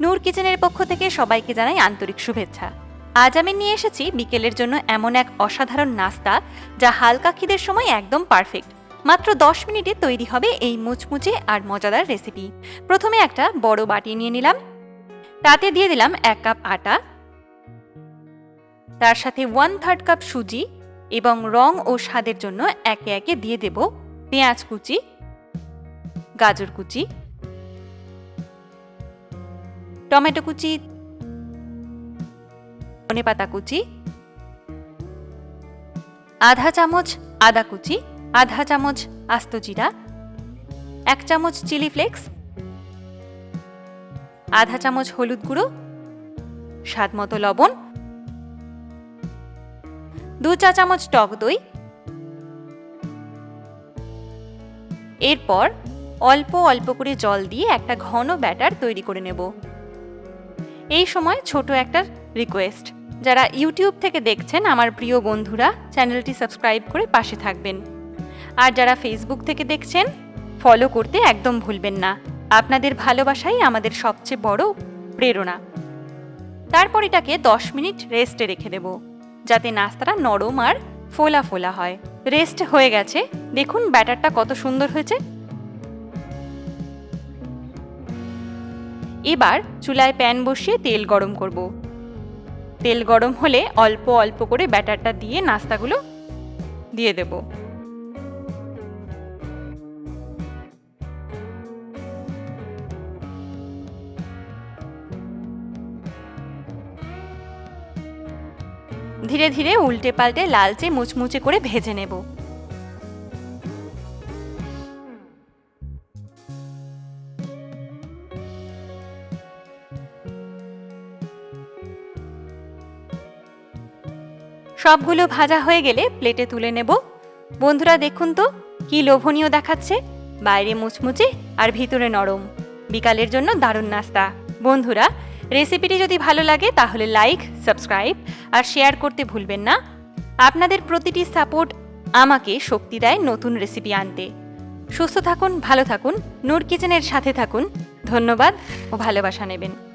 নূর কিচেনের পক্ষ থেকে সবাইকে জানাই আন্তরিক শুভেচ্ছা। আজ আমি নিয়ে এসেছি বিকেলের জন্য এমন এক অসাধারণ নাস্তা যা হালকা খিদের সময় একদম পারফেক্ট। মাত্র দশ মিনিটে তৈরি হবে এই মুচমুচে আর মজাদার রেসিপি। প্রথমে একটা বড় বাটি নিয়ে নিলাম। তাতে দিয়ে দিলাম এক কাপ আটা। তার সাথে ওয়ান থার্ড কাপ সুজি এবং রং ও স্বাদের জন্য একে একে দিয়ে দেব পেঁয়াজ কুচি, গাজর কুচি টমেটো কুচি, ধনেপাতা কুচি, আধা চামচ আদা কুচি, আধা চামচ আস্ত জিরা, এক চামচ চিলি ফ্লেক্স, আধা চামচ হলুদ গুঁড়ো, স্বাদ মতো লবণ, দু চা চামচ টক দই। এরপর অল্প অল্প করে জল দিয়ে একটা ঘন ব্যাটার তৈরি করে নেব। এই সময় ছোট একটা রিকোয়েস্ট যারা ইউটিউব থেকে দেখছেন, আমার প্রিয় বন্ধুরা চ্যানেলটি সাবস্ক্রাইব করে পাশে থাকবেন। আর যারা ফেসবুক থেকে দেখছেন ফলো করতে একদম ভুলবেন না। আপনাদের ভালোবাসাই আমাদের সবচেয়ে বড় প্রেরণা। তারপর এটাকে দশ মিনিট রেস্টে রেখে দেব, যাতে নাস্তাটা নরম আর ফোলা ফোলা হয়। রেস্ট হয়ে গেছে। দেখুন ব্যাটারটা কত সুন্দর হয়েছে। এবার চুলায় প্যান বসিয়ে তেল গরম করব। তেল গরম হলে অল্প অল্প করে ব্যাটারটা দিয়ে নাস্তাগুলো দিয়ে দেব। ধীরে ধীরে উল্টে পাল্টে লালচে মুচমুচে করে ভেজে নেব। সবগুলো ভাজা হয়ে গেলে প্লেটে তুলে নেব। বন্ধুরা, দেখুন তো, কি লোভনীয় দেখাচ্ছে। বাইরে মুচমুচে আর ভিতরে নরম। বিকালের জন্য দারুণ নাস্তা। বন্ধুরা, রেসিপিটি যদি ভালো লাগে, তাহলে লাইক, সাবস্ক্রাইব আর শেয়ার করতে ভুলবেন না। আপনাদের প্রতিটি সাপোর্ট আমাকে শক্তি দেয় নতুন রেসিপি আনতে। সুস্থ থাকুন, ভালো থাকুন, নূর কিচেনের সাথে থাকুন। ধন্যবাদ ও ভালোবাসা নেবেন।